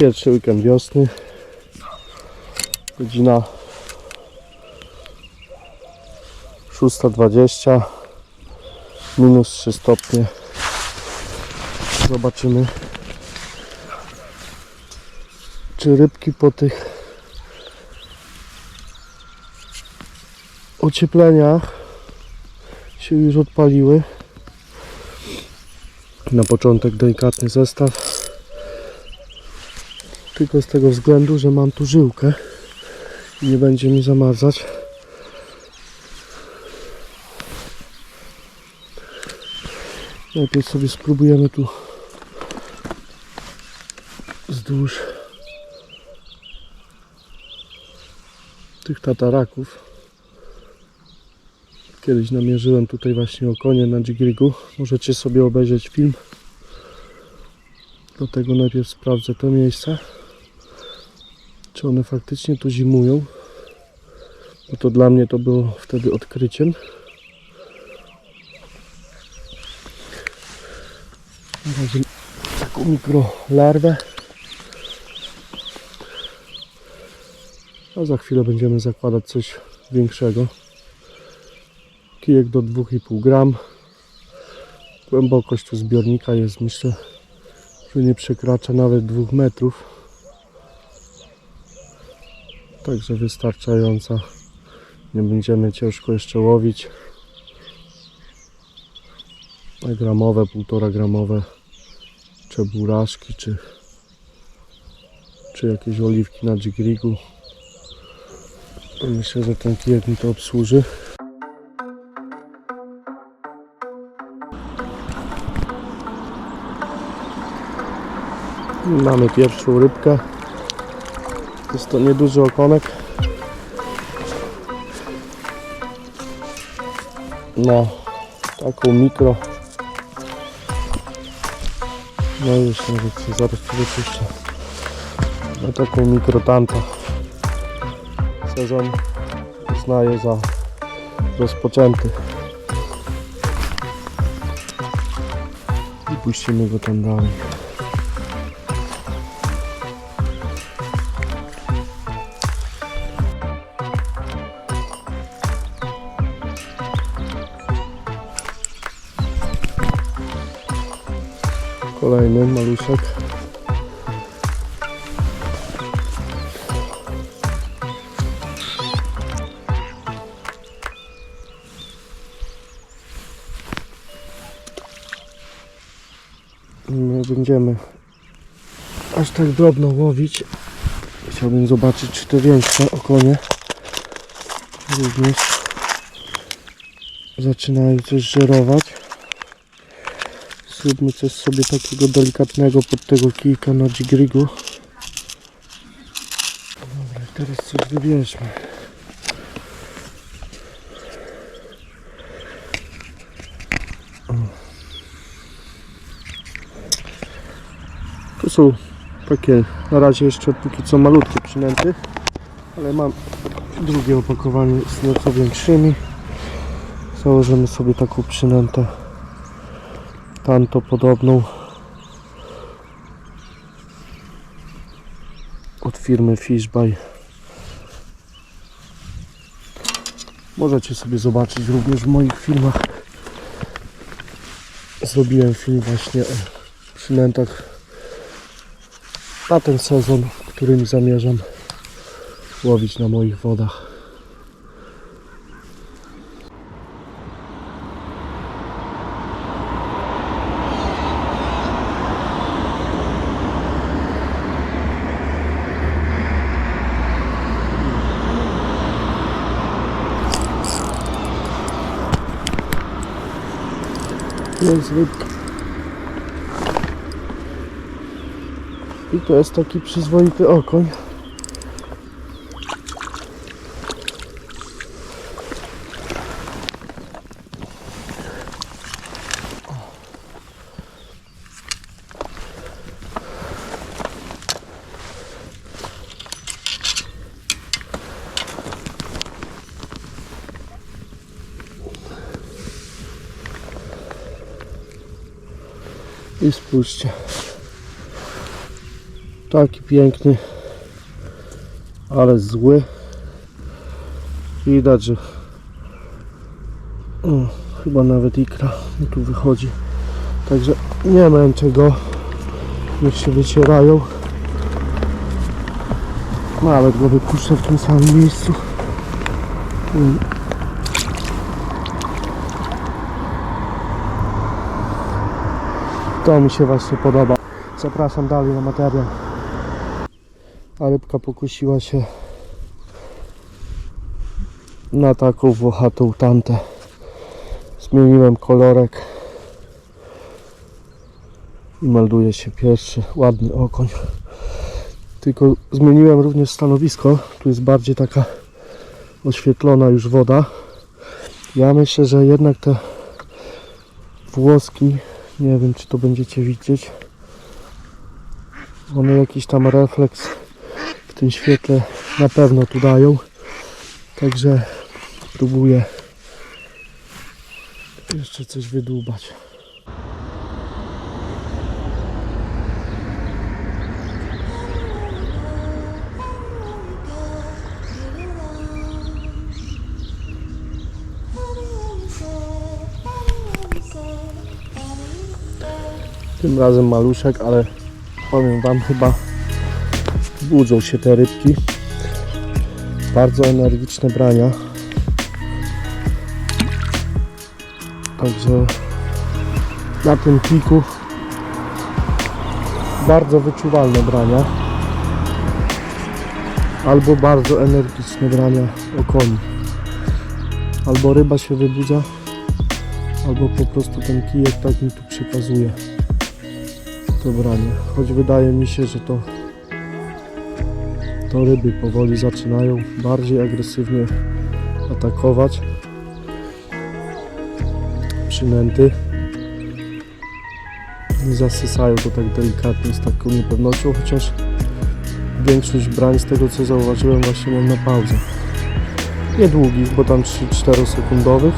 Pierwszy weekend wiosny. Godzina 6.20. Minus 3 stopnie. Zobaczymy, czy rybki po tych ociepleniach się już odpaliły. Na początek delikatny zestaw. Tylko z tego względu, że mam tu żyłkę i nie będzie mi zamarzać. Najpierw sobie spróbujemy tu wzdłuż tych tataraków. Kiedyś namierzyłem tutaj właśnie okonie na Dżigrigu. Możecie sobie obejrzeć film. Dlatego najpierw sprawdzę to miejsce. Czy one faktycznie tu zimują. Bo to dla mnie to było wtedy odkryciem. Na razie taką mikrolarwę. A za chwilę będziemy zakładać coś większego. Kijek do 2,5 gram. Głębokość tu zbiornika jest myślę, że nie przekracza nawet 2 metrów. Także wystarczająca. Nie będziemy ciężko jeszcze łowić. Gramowe, półtora gramowe czeburaszki czy, czy jakieś oliwki na dżigrigu. Myślę, że ten kijek mi to obsłuży. Mamy pierwszą rybkę. Jest to nieduży okonek. No, taką mikro. No już nawet się zaraz tu wypuszczę. No taką mikrotanta. Sezon uznaję za rozpoczęty. I puścimy go tam dalej. Kolejny maluszek. Nie będziemy aż tak drobno łowić. Chciałbym zobaczyć, czy te większe okonie również zaczynają coś żerować. Zróbmy coś sobie takiego delikatnego pod tego kijka na dżigrigu. Dobra, teraz coś wybierzmy. Tu są takie na razie jeszcze póki co malutkie przynęty, ale mam drugie opakowanie z nieco większymi. Założymy sobie taką przynętę tanto podobną od firmy Fishby. Możecie sobie zobaczyć również w moich filmach. Zrobiłem film właśnie o przynętach na ten sezon, którym zamierzam łowić na moich wodach. Jest rybka. I to jest taki przyzwoity okoń. I spójrzcie. Taki piękny, ale zły. Widać, że o, chyba nawet ikra mi tu wychodzi. Także nie męczę go. Niech się wycierają. Nawet go wypuszczę w tym samym miejscu. To mi się właśnie podoba. Zapraszam dalej na materiał. A rybka pokusiła się na taką włochatą tantę. Zmieniłem kolorek i melduje się pierwszy ładny okoń. Tylko zmieniłem również stanowisko. Tu jest bardziej taka oświetlona już woda. Ja myślę, że jednak te włoski, nie wiem czy to będziecie widzieć, one jakiś tam refleks w tym świetle na pewno tu dają. Także próbuję jeszcze coś wydłubać. Tym razem maluszek, ale powiem Wam chyba budzą się te rybki. Bardzo energiczne brania. Także na tym piku bardzo wyczuwalne brania. Albo bardzo energiczne brania o koni. Albo ryba się wybudza, albo po prostu ten kijek tak mi tu przekazuje to branie. Choć wydaje mi się, że to to ryby powoli zaczynają bardziej agresywnie atakować przynęty. Zasysają to tak delikatnie z taką niepewnością chociaż większość brań z tego co zauważyłem właśnie mam na pauzę. Niedługich, bo tam 3-4 sekundowych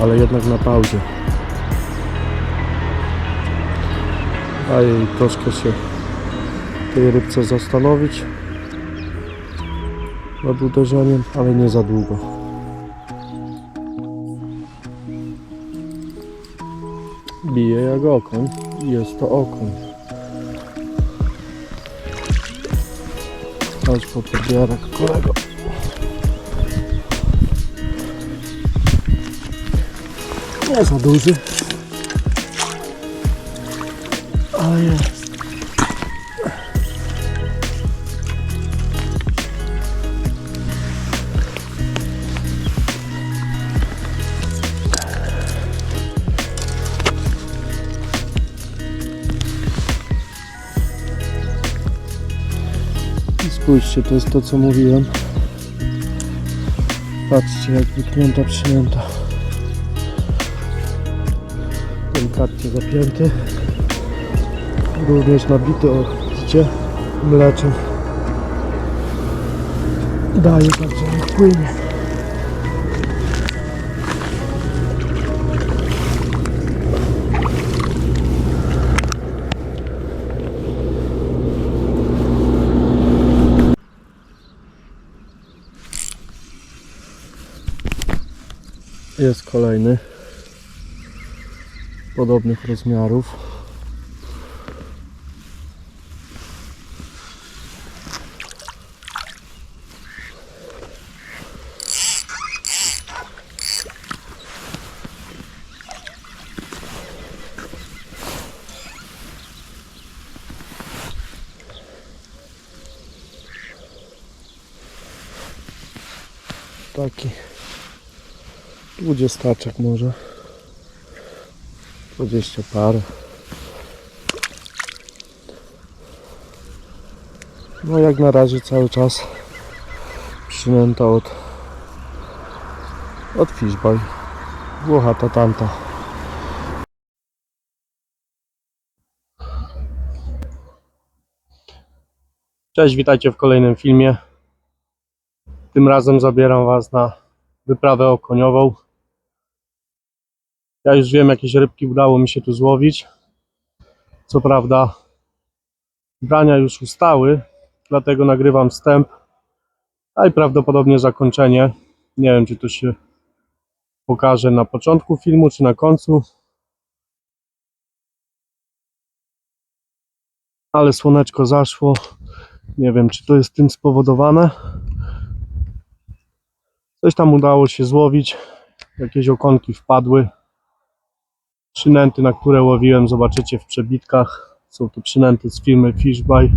ale jednak na pauzie daje jej troszkę się tej rybce zastanowić nad uderzeniem, ale nie za długo. Bije jak okoń jest to okoń. Chodź po podbierak kolego. Nie za duży. Spójrzcie, to jest to co mówiłem. Patrzcie jak wytknięta przynęta. Delikatnie zapięty. Również nabity o widzicie mleczem. Daje także płynie. Jest kolejny podobnych rozmiarów. Taki dwudziestaczek może. Dwadzieścia parę. No jak na razie cały czas przynęta od od Fishboy. Włochata tamta. Cześć, witajcie w kolejnym filmie. Tym razem zabieram Was na wyprawę okoniową. Ja już wiem, jakieś rybki udało mi się tu złowić. Co prawda, Brania już ustały, dlatego nagrywam wstęp, a i prawdopodobnie zakończenie. Nie wiem, czy to się pokaże na początku filmu, czy na końcu. Ale słoneczko zaszło. Nie wiem, czy to jest tym spowodowane. Coś tam udało się złowić. Jakieś okonki wpadły. Przynęty, na które łowiłem, zobaczycie w przebitkach. Są to przynęty z firmy Fishby.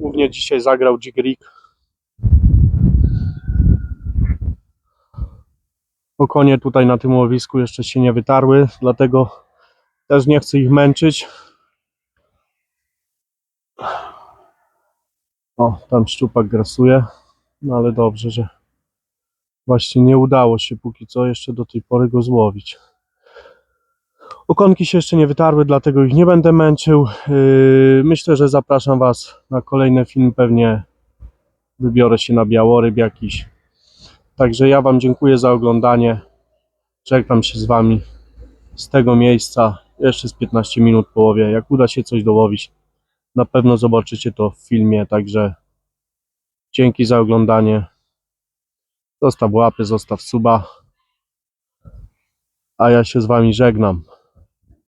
Głównie dzisiaj zagrał Jigrig. Okonie tutaj na tym łowisku jeszcze się nie wytarły, dlatego też nie chcę ich męczyć. O, tam szczupak grasuje, no ale dobrze, że właśnie nie udało się póki co jeszcze do tej pory go złowić. Okonki się jeszcze nie wytarły, dlatego ich nie będę męczył. Yy, myślę, że zapraszam Was na kolejny film. Pewnie wybiorę się na białoryb jakiś. Także ja Wam dziękuję za oglądanie. Żegnam się z Wami z tego miejsca. Jeszcze z 15 minut połowie. Jak uda się coś dołowić, na pewno zobaczycie to w filmie. Także dzięki za oglądanie. Zostaw łapy, zostaw suba. A ja się z Wami żegnam.